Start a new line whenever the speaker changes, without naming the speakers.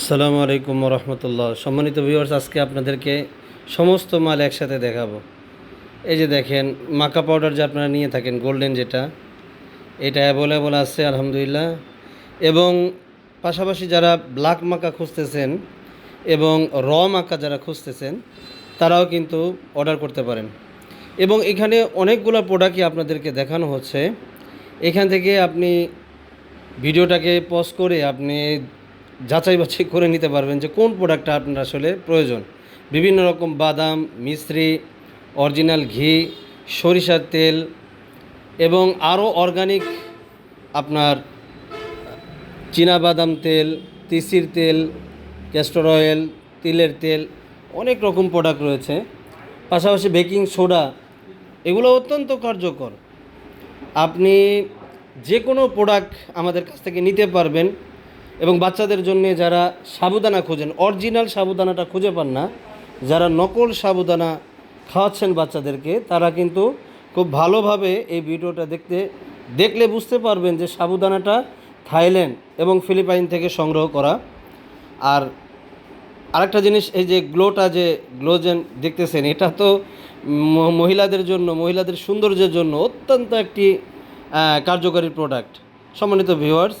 আসসালামু আলাইকুম রহমতুল্লাহ সম্মানিত ভিউয়ার্স আজকে আপনাদেরকে সমস্ত মাল একসাথে দেখাবো। এই যে দেখেন মাকা পাউডার যে আপনারা নিয়ে থাকেন গোল্ডেন যেটা, এটা অ্যাভেলেবল আছে, আলহামদুলিল্লাহ। এবং পাশাপাশি যারা ব্ল্যাক মাকা খুঁজতেছেন এবং র মাকা যারা খুঁজতেছেন, তারাও কিন্তু অর্ডার করতে পারেন। এবং এখানে অনেকগুলো প্রোডাক্টই আপনাদেরকে দেখানো হচ্ছে। এখান থেকে আপনি ভিডিওটাকে পজ করে আপনি যাচাই বাছাই করে নিতে পারবেন যে কোন প্রোডাক্টটা আপনার আসলে প্রয়োজন। বিভিন্ন রকম বাদাম, মিশ্রি অরিজিনাল ঘি, সরিষার তেল এবং আরও অর্গানিক আপনার বাদাম তেল, তিসির তেল ক্যাস্টর অয়েল তিলের তেল, অনেক রকম প্রোডাক্ট রয়েছে। পাশাপাশি বেকিং সোডা এগুলো অত্যন্ত কার্যকর। আপনি যে কোনো প্রোডাক্ট আমাদের কাছ থেকে নিতে পারবেন। এবং বাচ্চাদের জন্য যারা সাবুদানা খোঁজেন অরিজিনাল সাবুদানাটা খুঁজে পান না, যারা নকল সাবুদানা খাওয়াচ্ছেন বাচ্চাদেরকে, তারা কিন্তু খুব ভালোভাবে এই ভিডিওটা দেখতে, দেখলে বুঝতে পারবেন যে সাবুদানাটা থাইল্যান্ড এবং ফিলিপাইন থেকে সংগ্রহ করা। আর আরেকটা জিনিস, এই যে গ্লোটা যে গ্লোজেন দেখতেছেন, এটা তো মহিলাদের জন্য, মহিলাদের সৌন্দর্যের জন্য অত্যন্ত একটি কার্যকরী প্রোডাক্ট সম্মানিত ভিউয়ার্স